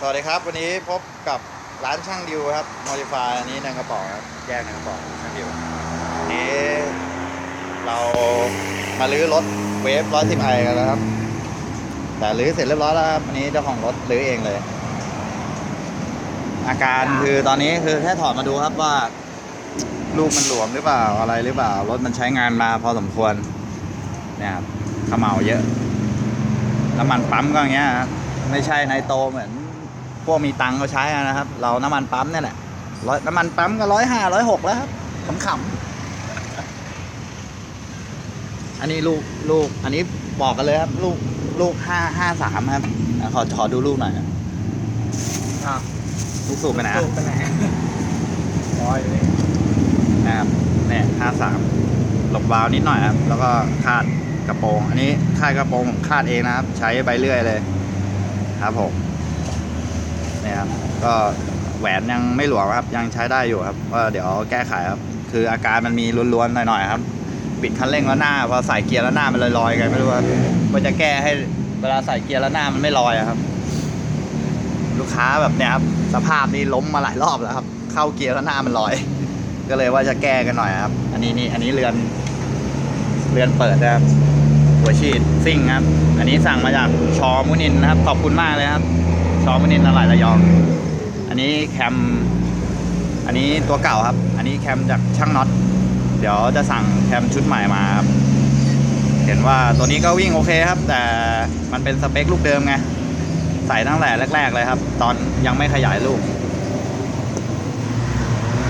สวัสดีครับ วันนี้พบกับร้านช่างดิวครับมอดิฟายอันนี้ในกระป๋องครับแยกในกระป๋องช่างดิววันนี้เรามาลื้อรถเวฟร้อยสิบไอกันแล้วครับ แต่ลื้อเสร็จเรียบร้อยแล้วครับอันนี้เจ้าของรถลื้อเองเลย อาการคือตอนนี้คือแค่ถอดมาดูครับว่า ลูกมันหลวมหรือเปล่าอะไรหรือเปล่ารถมันใช้งานมาพอสมควรเนี่ยครับขมเหลาเยอะน้ำมันปั๊มก็อย่างเงี้ยครับไม่ใช่ไนโตรเหมือน พวกมีตังค์เขาใช้อะนะครับ เราน้ำมันปั๊มเนี่ยแหละร้อยน้ำมันปั๊มก็ร้อยห้าร้อยหกแล้วครับขำๆอันนี้ลูกลูก อันนี้บอกกันเลยครับ ลูกลูกห้าห้าสามครับอะขอขอดูลูกหน่อยนะอะลูกสูบไปไหนอะ สูบไปไหนร้อยเลยนะครับเนี่ยห้าสามหลบวาล์วนิดหน่อยครับ แล้วก็คาดกระโปรง อันนี้คาดกระโปรงผมคาดเองนะครับ ใช้ใบเลื่อยเลย ครับผมเนี่ย ครับ ก็แหวนยังไม่หลวมครับ ยังใช้ได้อยู่ครับ ก็เดี๋ยวแก้ไขครับ คืออาการมันมีล้วนๆหน่อยๆครับ ปิดคันเร่งแล้วหน้าพอใส่เกียร์แล้วหน้ามันลอยๆกันไม่รู้ว่าว่าจะแก้ให้เวลาใส่เกียร์แล้วหน้ามันไม่ลอยครับ ลูกค้าแบบเนี้ยครับสภาพนี้ล้มมาหลายรอบแล้วครับ เข้าเกียร์แล้วหน้ามันลอย ก็เลยว่าจะแก้กันหน่อยครับ อันนี้นี่อันนี้เรือนเรือนเปิดนะครับ หัวฉีดซิ่งครับ อันนี้สั่งมาจากชอมุนินนะครับ ขอบคุณมากเลยครับ ชอมุนินอะไหล่ระยอง อันนี้แคม อันนี้ตัวเก่าครับ อันนี้แคมจากช่างน็อต เดี๋ยวจะสั่งแคมชุดใหม่มาครับ เห็นว่าตัวนี้ก็วิ่งโอเคครับ แต่มันเป็นสเปคลูกเดิมไง ใส่ตั้งแต่แรก ๆ เลยครับ ตอนยังไม่ขยายลูก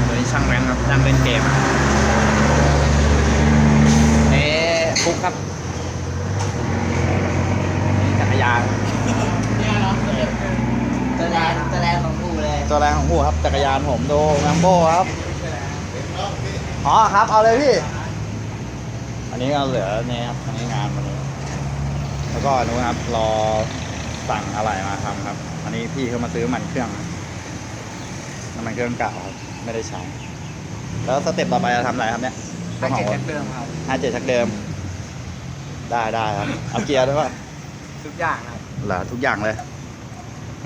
ตัวนี้ช่างแรงครับช่างเล่นเกมนี่ฟุกครับนี่จักรยาน เนี่ยเนาะ ตัวแรงตัวแรงของกูเลย ตัวแรงของผู้ครับจักรยานผมดูแมมโบครับอ๋อครับ เอาเลยพี่ อันนี้ก็เหลือเนี่ยครับอันนี้งานวันนี้ แล้วก็อันนู้นครับรอสั่งอะไรมาทำครับ อันนี้พี่เขามาซื้อมันเครื่องน้ำมันเครื่องเก่าครับไม่ได้ใช้ แล้วสเต็ปต่อไปจะทำอะไรครับเนี่ยห้าจ้าขเจ็อดงรถเดิมครับห้าเจ็ดชักเดิม ได้ได้ครับ เอาเกียร์ด้วยป่ะทุกอย่างครับเหรอทุกอย่างเลย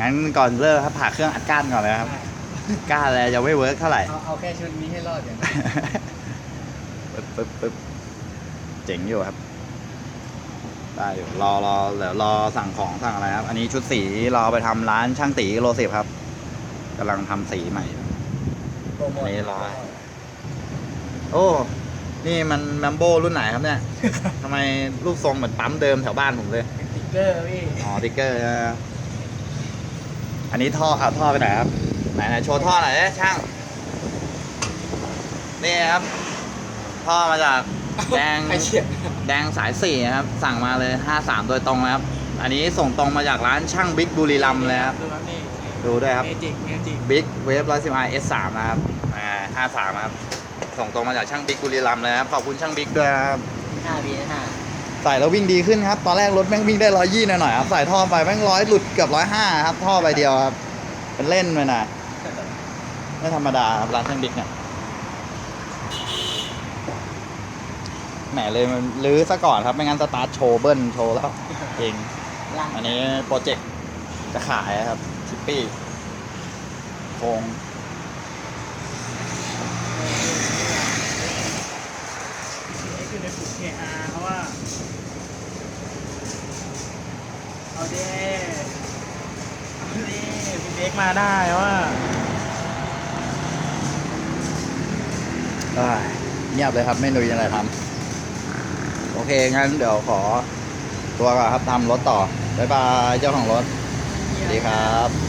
งั้นก่อนเริ่มครับผ่าเครื่องอัดก้านก่อนเลยครับก้านอะไรจะไม่เวิร์กเท่าไหร่ เอาเอาแค่ชุดนี้ให้รอดอย่างปึ๊บปึ๊บปึ๊บเจ๋งอยู่ครับ ได้อยู่รอรอเดี๋ยวรอสั่งของสั่งอะไรครับ อันนี้ชุดสีเราเอาไปทำร้านช่างตีโลสิบครับกำลังทำสีใหม่ โปรโมทนี่ร้อย โอ้ นี่มันแมมโบรุ่นไหนครับเนี่ยทำไมรูปทรงเหมือนปั๊มเดิมแถวบ้านผมเลย สติ๊กเกอร์พี่ อ๋อติ๊กเกอร์นะ อันนี้ท่อเอาท่อไปไหนครับ ไหนไหนโชว์ท่อหน่อยเอ๊ะช่าง นี่ครับ ท่อมาจากแดงไอเฉียดแดงสายสี่ครับ สั่งมาเลยห้าสามโดยตรงนะครับ อันนี้ส่งตรงมาจากร้านช่างบิ๊กบุรีรัมย์เลยครับดูครับนี่ดูด้วยครับเมจิกเมจิกบิ๊กเวฟร้อยสิบไอเอสสามนะครับอ่าห้าสามครับ ส่งตรงมาจากช่างบิ๊กบุรีรัมย์เลยครับ ขอบคุณช่างบิ๊กด้วยนะครับห้าปีนะห้า ใส่แล้ววิ่งดีขึ้นครับ ตอนแรกรถแม่งวิ่งได้ร้อยยี่หน่อยๆครับ ใส่ท่อไปแม่งร้อยหลุดเกือบร้อยห้าครับ ท่อใบเดียวครับ เป็นเล่นไปน่อยไม่ธรรมดาครับร้านช่างบิ๊กเนี่ย แหมเลยมันลื้อซะก่อนครับ ไม่งั้นสตาร์ทโชว์เบิ้ลโชว์แล้วเองอันนี้โปรเจกต์จะขายครับชิปปี้โคง นี่ คือเพราะว่า เอาเด้เอาเด้พี่เบกมาได้ว่าเอ้ยเงียบเลยครับไม่รู้ยังไงทำโอเค งั้นเดี๋ยวขอ ตัวก่อนครับทำรถต่อ บ๊ายบาย เจ้าของรถ สวัสดีครับ